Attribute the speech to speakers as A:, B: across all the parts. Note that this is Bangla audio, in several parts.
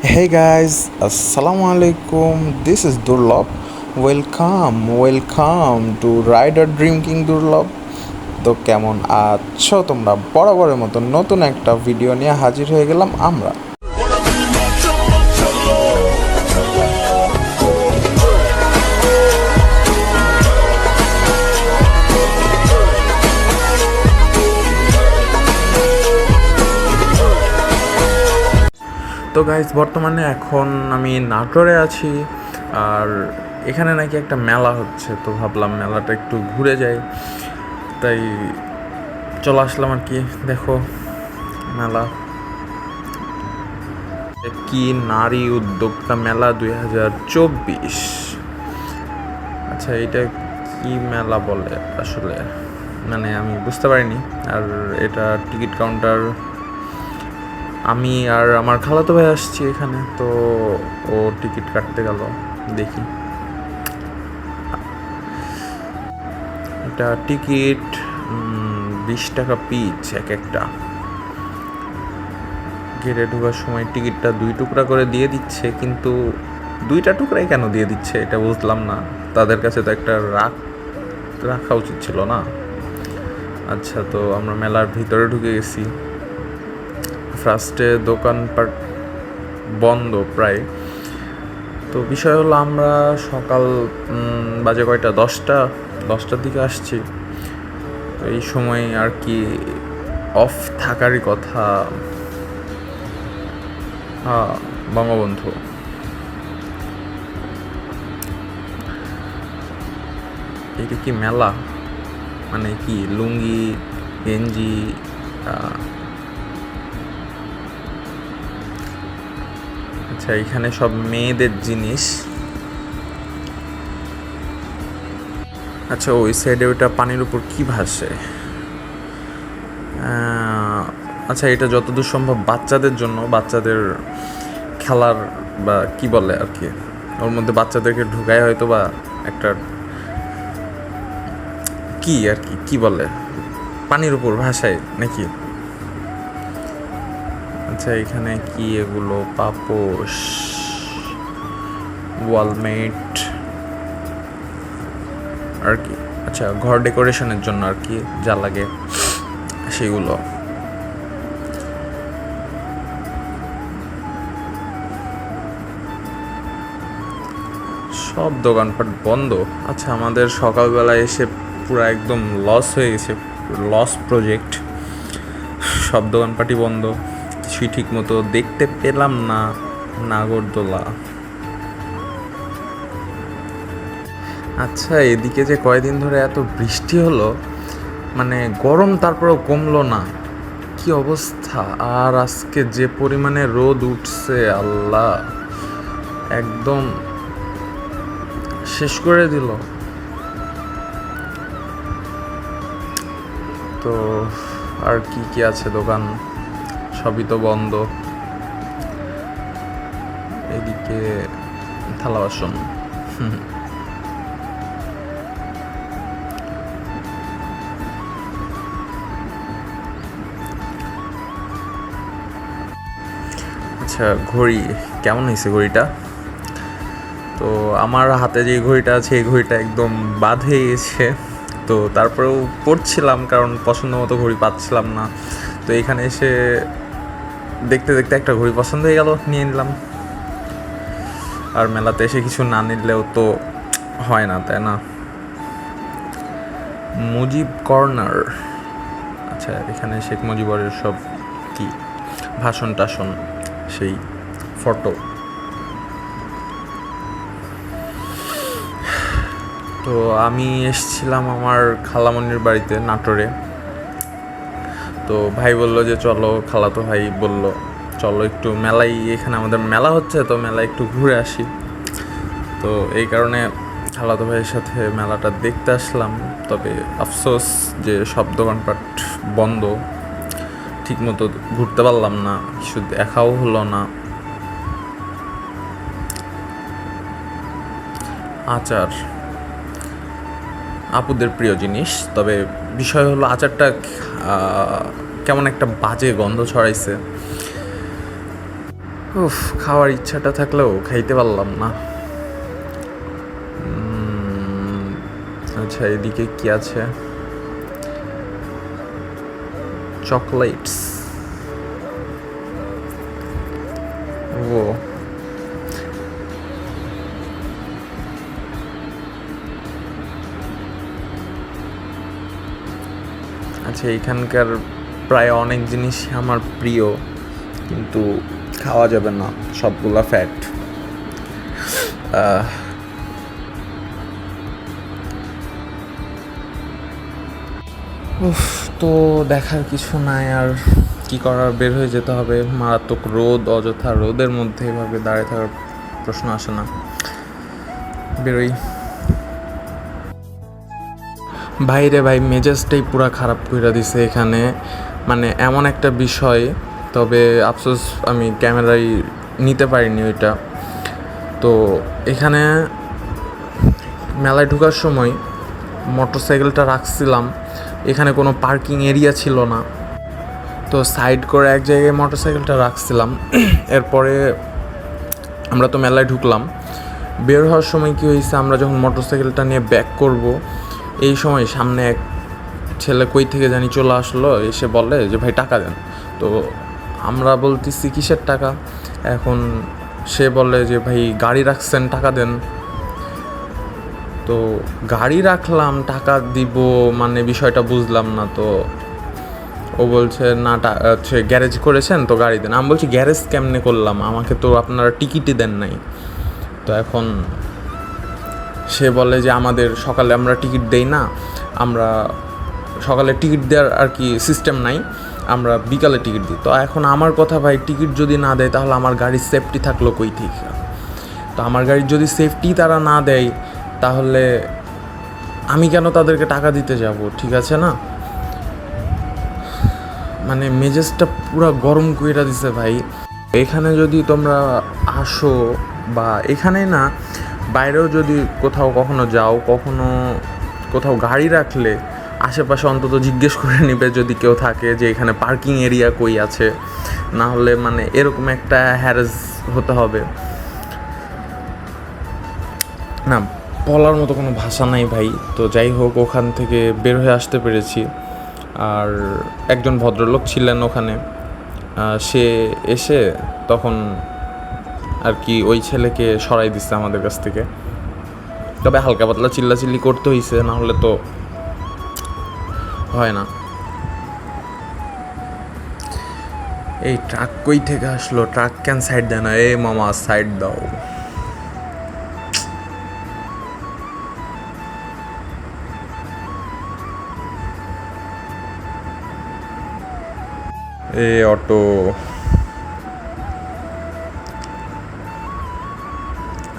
A: Hey guys, Assalamu alaikum. This is durlop Welcome, welcome to Rider Dream King Durlab. তো কেমন আছো তোমরা বরাবরের মতো নতুন একটা ভিডিও নিয়ে হাজির হয়ে গেলাম আমরা তো গাইজ বর্তমানে এখন আমি নাটোরে আছি, আর এখানে নাকি একটা মেলা হচ্ছে, তো ভাবলাম মেলাটা একটু ঘুরে যাই। তাই চলে আসলাম আর কি, দেখো মেলা। কি নারী উদ্যোক্তা মেলা দুই হাজার চব্বিশ। আচ্ছা এটা কি মেলা বলে আসলে? মানে আমি বুঝতে পারিনি, আর এটা টিকিট কাউন্টার আমি আর আমার খালাতো ভাই আসছি এখানে, তো ও টিকিট কাটতে গেল, দেখি। এটা টিকিট বিশ টাকা পিচ এক একটা। গেটে ঢোকার সময় টিকিটটা দুই টুকরা করে দিয়ে দিচ্ছে, কিন্তু দুইটা টুকরাই কেন দিয়ে দিচ্ছে এটা বুঝলাম না। তাদের কাছে তো একটা রাখ, রাখা উচিত ছিল না। আচ্ছা তো আমরা মেলার ভিতরে ঢুকে গেছি। ফার্স্টে দোকানপাট বন্ধ প্রায়। তো বিষয় হলো আমরা সকাল বাজে কয়টা? দশটা, দশটার দিকে আসছি। তো এই সময় আর কি অফ থাকারই কথা। বঙ্গবন্ধু। এটা কি মেলা? মানে কি লুঙ্গি, গেঞ্জি আচ্ছা এখানে সব মেয়েদের জিনিস। আচ্ছা ওই সাইডে ওইটা পানির উপর কি ভাসে? আচ্ছা এটা যতদূর সম্ভব বাচ্চাদের জন্য, বাচ্চাদের খেলার বা কি বলে আর কি? ওর মধ্যে বাচ্চাদেরকে ঢুকায় হয়তো বা একটা কি আর কি কি বলে? পানির উপর ভাষায় নাকি? আচ্ছা এখানে কি এগুলো? পাপোশ, ওয়ালমেট, আর কি? আচ্ছা ঘর ডেকোরেশনের জন্য আর কি যা লাগে সেগুলো। সব দোকানপাট বন্ধ। আচ্ছা আমাদের সকালবেলায় এসে পুরো একদম লস হয়ে গেছে লস প্রজেক্ট সব দোকানপাটই বন্ধ। কিছুই ঠিক মতো দেখতে পেলাম না, নাগরদোলা। আচ্ছা এদিকে যে কয়দিন ধরে এত বৃষ্টি হলো মানে গরম তারপরেও কমলো না। কি অবস্থা? আর আজকে যে পরিমাণে রোদ উঠছে, আল্লাহ! একদম শেষ করে দিল। তো, আর কি কি আছে দোকান? সবই তো বন্ধ। এদিকে থালা বাসন। আচ্ছা ঘড়ি, কেমন হয়েছে ঘড়িটা? তো আমার হাতে যে ঘড়িটা আছে, এই ঘড়িটা একদম বাদ হয়ে গেছে। তো তারপরেও পড়ছিলাম, কারণ পছন্দ মতো ঘড়ি পাচ্ছিলাম না। তো এখানে এসে দেখতে দেখতে একটা ঘড়ি পছন্দ হয়ে গেল, নিয়ে নিলাম। আর মেলাতে এসে কিছু না নিলেও তো হয় না, তাই না? মুজিব কর্নার। আচ্ছা এখানে শেখ মুজিবরের সব কি? ভাষণ টাষণ, সেই ফটো। তো আমি এসছিলাম আমার খালামনির বাড়িতে নাটোরে। তো ভাই বলল যে, চলো খালাতো ভাই বলল, চলো একটু মেলাই, এখানে আমাদের মেলা হচ্ছে, তো মেলা একটু ঘুরে আসি। তো এই কারণে খালাতো ভাইয়ের সাথে মেলাটা দেখতে আসলাম। তবে আফসোস যে, সব দোকানপাট বন্ধ। ঠিকমতো ঘুরতে পারলাম না, কিছু দেখাও হলো না। আচার, আপুদের প্রিয় জিনিস, তবে বিষয় হলো আচারটা কেমন একটা বাজে গন্ধ ছড়াইছে। উফ, খাওয়ার ইচ্ছাটা থাকলেও খাইতে পারলাম না। আচ্ছা এদিকে কি আছে? চকলেটস। ও আচ্ছা এখানকার প্রায় অনেক জিনিসই আমার প্রিয়, কিন্তু খাওয়া যাবে না, সবগুলা ফ্যাট তো দেখার কিছু নাই, আর কি করার, বের হয়ে যেতে হবে। মারাত্মক রোদ, অযথা রোদের মধ্যে এভাবে দাঁড়িয়ে থাকার প্রশ্ন আসে না। বেরোই। ভাইরে ভাই, মেজাজটাই পুরা খারাপ কইরা দিছে এখানে। মানে এমন একটা বিষয়, তবে আফসোস আমি ক্যামেরায় নিতে পারিনি ওইটা। তো এখানে মেলায় ঢুকার সময় মোটর সাইকেলটা রাখছিলাম, এখানে কোনো পার্কিং এরিয়া ছিল না। তো সাইড করে এক জায়গায় মোটর সাইকেলটা রাখছিলাম, এরপরে আমরা তো মেলায় ঢুকলাম। বের হওয়ার সময় কী হয়েছে, আমরা যখন মোটর সাইকেলটা নিয়ে ব্যাক করব এই সময় সামনে এক ছেলে কই থেকে জানি চলে আসলো, এসে বলে যে, ভাই, টাকা দেন। তো আমরা বলতেছি, কিসের টাকা? এখন সে বলে যে, ভাই, গাড়ি রাখছেন, টাকা দেন। তো গাড়ি রাখলাম, টাকা দিব মানে বিষয়টা বুঝলাম না, তো ও বলছে, না হচ্ছে গ্যারেজ করেছেন, তো গাড়ি দেন। আমি বলছি, গ্যারেজ কেমনে করলাম? আমাকে তো আপনারা টিকিটই দেন নাই। তো এখন সে বলে যে আমাদের সকালে আমরা টিকিট দেই না, আমরা সকালে টিকিট দেওয়ার আর কি সিস্টেম নাই, আমরা বিকালে টিকিট দিই। তো এখন আমার কথা ভাই, টিকিট যদি না দেয় তাহলে আমার গাড়ির সেফটি থাকল কই থেকে? তো আমার গাড়ির যদি সেফটি তারা না দেয়, তাহলে আমি কেন তাদেরকে টাকা দিতে যাব? ঠিক আছে না? মানে মেজাজটা পুরো গরম কইরা দিছে ভাই। এখানে যদি তোমরা আসো বা এখানে না বাইরেও যদি কোথাও কখনো যাও, কখনো কোথাও গাড়ি রাখলে আশেপাশে অন্তত জিজ্ঞেস করে নিবে যদি কেউ থাকে যে এখানে পার্কিং এরিয়া কই আছে। না হলে মানে এরকম একটা হ্যারেস হতে হবে। না, বলার মতো কোনো ভাষা নাই ভাই। তো যাই হোক, ওখান থেকে বের হয়ে আসতে পেরেছি। আর একজন ভদ্রলোক ছিলেন ওখানে। সে এসে তখন আর কি ওই ছেলেকে সরাই দিচ্ছে আমাদের কাছ থেকে। তবে হালকা পাতলা চিল্লাচিল্লি করতে হয়েছে না হলে তো হয় না। এই ট্রাক কই থেকে আসলো? ট্রাক কেন সাইড দেয় না? এ মামা, সাইড দাও। এ অটো।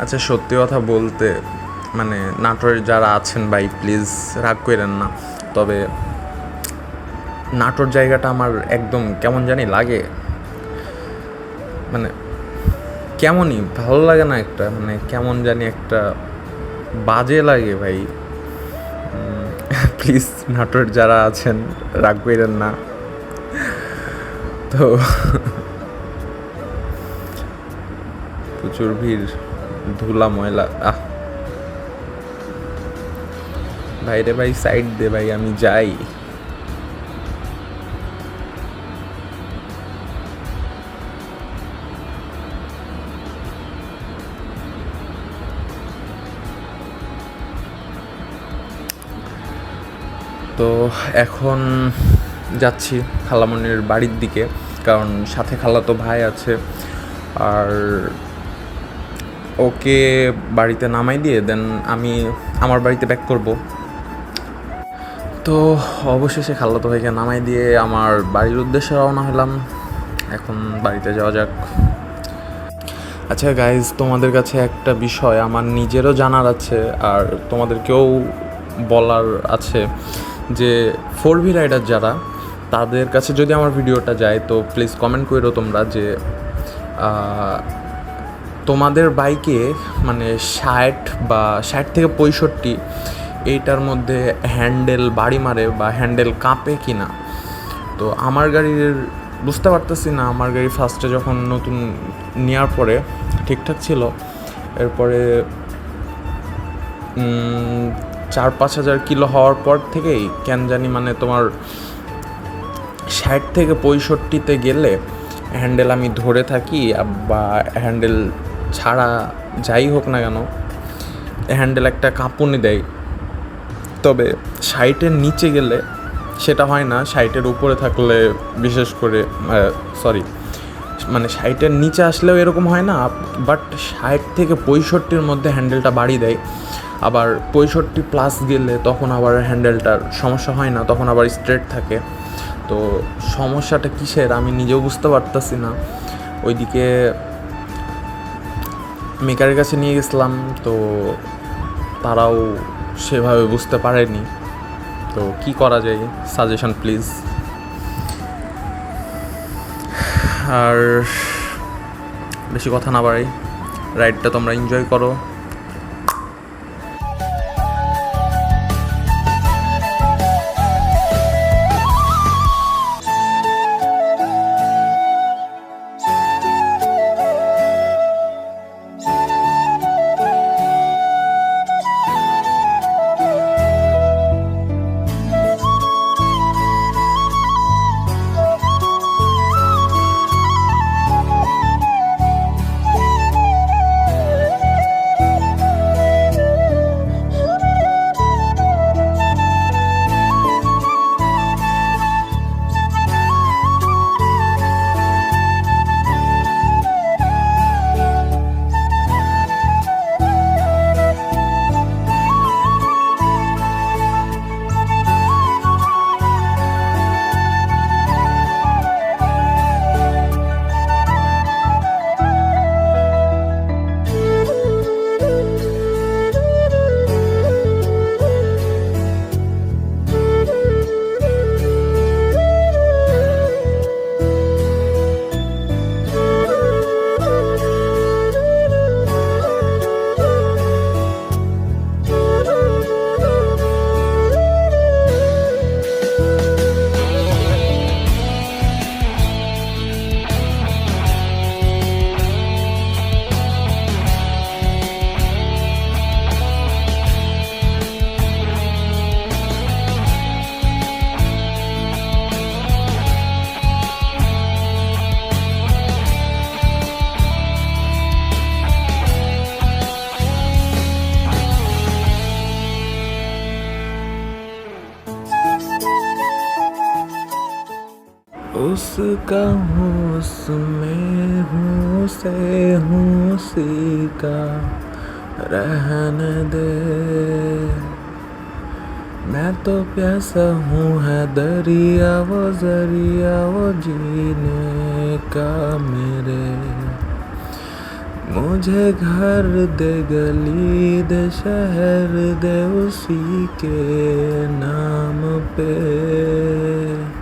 A: আচ্ছা সত্যি কথা বলতে মানে নাটোরের যারা আছেন ভাই প্লিজ রাগ করেন না। তবে নাটোর জায়গাটা আমার একদম কেমন জানি লাগে। মানে কেমনই, ভালো লাগে না একটা মানে কেমন জানি একটা বাজে লাগে ভাই। প্লিজ নাটোর যারা আছেন, রাগ করেন না। তো প্রচুর ভিড়। ধুলা ময়লা, আহ। ভাই রে ভাই সাইড দে ভাই, আমি যাই। তো এখন যাচ্ছি খালামনির বাড়ির দিকে, কারণ সাথে খালাতো ভাই আছে, আর ওকে বাড়িতে নামাই দিয়ে দেন আমি আমার বাড়িতে ব্যাক করব। তো অবশেষে খালাতো ভাইকে নামাই দিয়ে আমার বাড়ির উদ্দেশ্যে রওনা হলাম। এখন বাড়িতে যাওয়া যাক। আচ্ছা গাইজ তোমাদের কাছে একটা বিষয় আমার নিজেরও জানার আছে আর তোমাদেরকেও বলার আছে যে ফোর ভি রাইডার যারা, তাদের কাছে যদি আমার ভিডিওটা যায় তো প্লিজ কমেন্ট করো তোমরা যে তোমাদের বাইকে মানে ষাট বা ষাট থেকে পঁয়ষট্টি এইটার মধ্যে হ্যান্ডেল বাড়ি মারে বা হ্যান্ডেল কাঁপে কি না? তো আমার গাড়ির, বুঝতে পারতেছি না, আমার গাড়ি ফার্স্টে যখন নতুন নেওয়ার পরে ঠিকঠাক ছিল, এরপরে চার পাঁচ হাজার কিলো হওয়ার পর থেকেই কেন জানি মানে তোমার ষাট থেকে পঁয়ষট্টিতে গেলে হ্যান্ডেল আমি ধরে থাকি বা হ্যান্ডেল ছাড়া যাই হোক না কেন হ্যান্ডেল একটা কাঁপুনি দেয়। তবে সাইটের নিচে গেলে সেটা হয় না সাইটের উপরে থাকলে বিশেষ করে সরি মানে সাইটের নিচে আসলেও এরকম হয় না বাট ষাট থেকে পঁয়ষট্টির মধ্যে হ্যান্ডেলটা বাড়ি দেয়। আবার পঁয়ষট্টি প্লাস গেলে তখন আবার হ্যান্ডেলটার সমস্যা হয় না, তখন আবার স্ট্রেট থাকে। তো সমস্যাটা কিসের আমি নিজেও বুঝতে পারতাছি না। ওইদিকে মেকারের কাছে নিয়ে গেছিলাম, তো তারাও সেভাবে বুঝতে পারেনি। তো কি করা যায়? সাজেশন প্লিজ আর বেশি কথা না বাড়াই। রাইডটা তোমরা এনজয় করো। उसका हूँ उसमें हूँ से हूँ का रहने दे। मैं तो प्यासा हूँ है दरिया, वो ज़रिया, वो जीने का मेरे। मुझे घर दे गली दे शहर दे, उसी के नाम पे।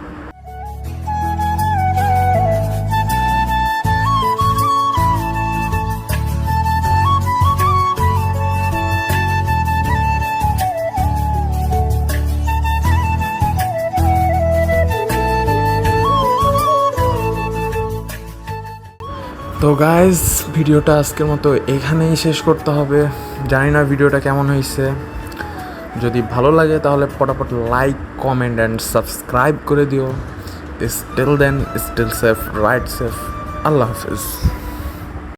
A: তো গাইজ ভিডিওটা আজকের মতো এখানেই শেষ করতে হবে। জানি না ভিডিওটা কেমন হয়েছে। যদি ভালো লাগে তাহলে পটাপট লাইক কমেন্ট অ্যান্ড সাবস্ক্রাইব করে দিও। Still then still safe right safe আল্লাহ হাফিজ।